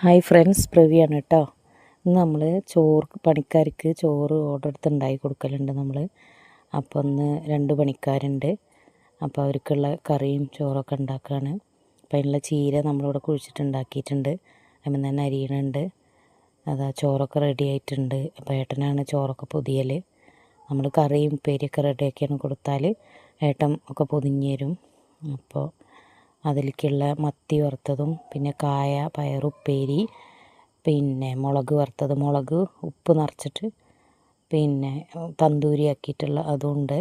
Hi friends പ്രവിയാണ് കേട്ടോ ഇന്ന് നമ്മൾ ചോറ് പണിക്കാർക്ക് ചോറ് ഓർഡർ എടുത്ത് ഉണ്ടാക്കി കൊടുക്കലുണ്ട് നമ്മൾ അപ്പോൾ ഒന്ന് രണ്ട് പണിക്കാരുണ്ട്. അപ്പോൾ അവർക്കുള്ള കറിയും ചോറൊക്കെ ഉണ്ടാക്കുകയാണ് അപ്പോൾ അതിനുള്ള ചീര നമ്മളിവിടെ കുഴിച്ചിട്ടുണ്ടാക്കിയിട്ടുണ്ട് അതിൽ തന്നെ അരിയണുണ്ട്. അതാ ചോറൊക്കെ റെഡി ആയിട്ടുണ്ട്. അപ്പോൾ ഏട്ടനാണ് ചോറൊക്കെ പൊതിയൽ നമ്മൾ കറിയും ഉപ്പേരിയൊക്കെ റെഡിയാക്കിയാണ് കൊടുത്താൽ ഏട്ടൻ ഒക്കെ പൊതിഞ്ഞ് തരും. അപ്പോൾ അതിലേക്കുള്ള മത്തി വറുത്തതും പിന്നെ കായ പയറുപ്പേരി പിന്നെ മുളക് വറുത്തത് മുളക് ഉപ്പ് നിറച്ചിട്ട് പിന്നെ തന്തൂരി ആക്കിയിട്ടുള്ള അതുണ്ട്.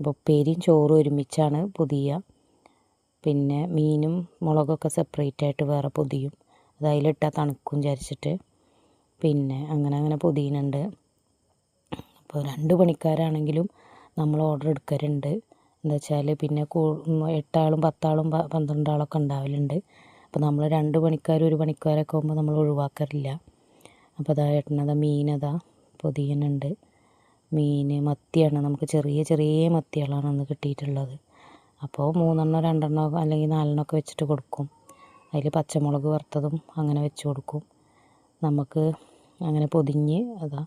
അപ്പോൾ ഉപ്പേരിയും ചോറും ഒരുമിച്ചാണ് പുതിയ. പിന്നെ മീനും മുളകൊക്കെ സെപ്പറേറ്റ് ആയിട്ട് വേറെ പൊതിയും. അത് അതിലിട്ടാൽ തണുക്കും വിചാരിച്ചിട്ട് പിന്നെ അങ്ങനെ അങ്ങനെ പൊതിയുന്നുണ്ട്. അപ്പോൾ രണ്ട് പണിക്കാരാണെങ്കിലും നമ്മൾ ഓർഡർ എടുക്കലുണ്ട്. എന്താ വെച്ചാൽ പിന്നെ കൂ എട്ടാളും പത്താളും പന്ത്രണ്ടാളൊക്കെ ഉണ്ടാവലുണ്ട്. അപ്പോൾ നമ്മൾ രണ്ട് പണിക്കാർ ഒരു പണിക്കാരൊക്കെ ആകുമ്പോൾ നമ്മൾ ഒഴിവാക്കാറില്ല. അപ്പോൾ അതാ ഏട്ടനതാ മീനതാ പൊതിയനുണ്ട്. മീൻ മത്തിയാണ് നമുക്ക് ചെറിയ ചെറിയ മത്തികളാണ് അന്ന് കിട്ടിയിട്ടുള്ളത്. അപ്പോൾ മൂന്നെണ്ണോ രണ്ടെണ്ണോ അല്ലെങ്കിൽ നാലെണ്ണോ ഒക്കെ വെച്ചിട്ട് കൊടുക്കും. അതിൽ പച്ചമുളക് വറുത്തതും അങ്ങനെ വെച്ച് കൊടുക്കും. നമുക്ക് അങ്ങനെ പൊതിഞ്ഞ് അതാ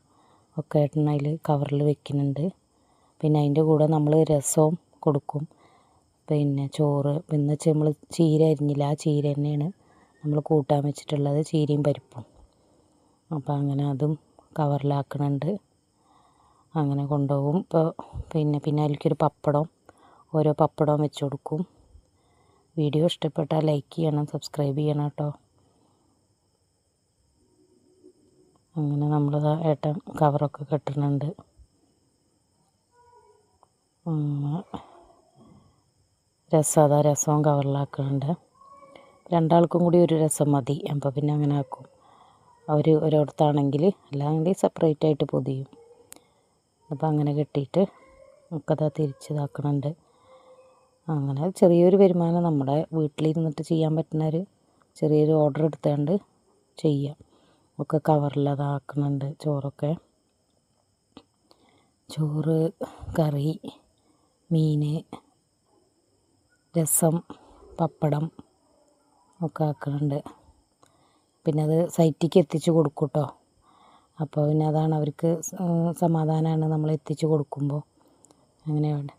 ഒക്കെ ഏട്ടൻ അതിൽ കവറിൽ വെക്കുന്നുണ്ട്. പിന്നെ അതിന്റെ കൂടെ നമ്മൾ രസവും കൊടുക്കും. പിന്നെ ചോറ് പിന്നെ നമ്മൾ ചീര അരിഞ്ഞില്ല. ആ ചീര തന്നെയാണ് നമ്മൾ കൂട്ടാൻ വെച്ചിട്ടുള്ളത് ചീരയും പരിപ്പും. അപ്പോൾ അങ്ങനെ അതും കവറിലാക്കണുണ്ട്. അങ്ങനെ കൊണ്ടുപോകും. ഇപ്പോൾ പിന്നെ പിന്നെ അതിലേക്കൊരു പപ്പടം ഓരോ പപ്പടവും വെച്ച് കൊടുക്കും. വീഡിയോ ഇഷ്ടപ്പെട്ടാൽ ലൈക്ക് ചെയ്യണം സബ്സ്ക്രൈബ് ചെയ്യണം കേട്ടോ. അങ്ങനെ നമ്മൾ ഏട്ടൻ കവറൊക്കെ കെട്ടുന്നുണ്ട് രസം അതാ രസവും കവറിലാക്കുന്നുണ്ട്. രണ്ടാൾക്കും കൂടി ഒരു രസം മതി. അപ്പോൾ പിന്നെ അങ്ങനെ ആക്കും. അവർ ഒരിടത്താണെങ്കിൽ അല്ലെങ്കിൽ സെപ്പറേറ്റ് ആയിട്ട് പൊതിയും. അപ്പോൾ അങ്ങനെ കെട്ടിയിട്ട് നമുക്കത് തിരിച്ചിതാക്കണുണ്ട് അങ്ങനെ ചെറിയൊരു വരുമാനം നമ്മുടെ വീട്ടിലിരുന്നിട്ട് ചെയ്യാൻ പറ്റുന്ന ഒരു ചെറിയൊരു ഓർഡർ എടുത്തുകൊണ്ട് ചെയ്യാം. ഒക്കെ കവറിൽ അതാക്കുന്നുണ്ട് ചോറൊക്കെ. ചോറ് കറി മീൻ രസം പപ്പടം ഒക്കെ ആക്കുന്നുണ്ട് പിന്നെ അത് സൈറ്റിക്ക് എത്തിച്ച് കൊടുക്കും കേട്ടോ അപ്പോൾ പിന്നെ അതാണ് അവർക്ക് സമാധാനമാണ് നമ്മൾ എത്തിച്ച് കൊടുക്കുമ്പോൾ അങ്ങനെ വേണ്ട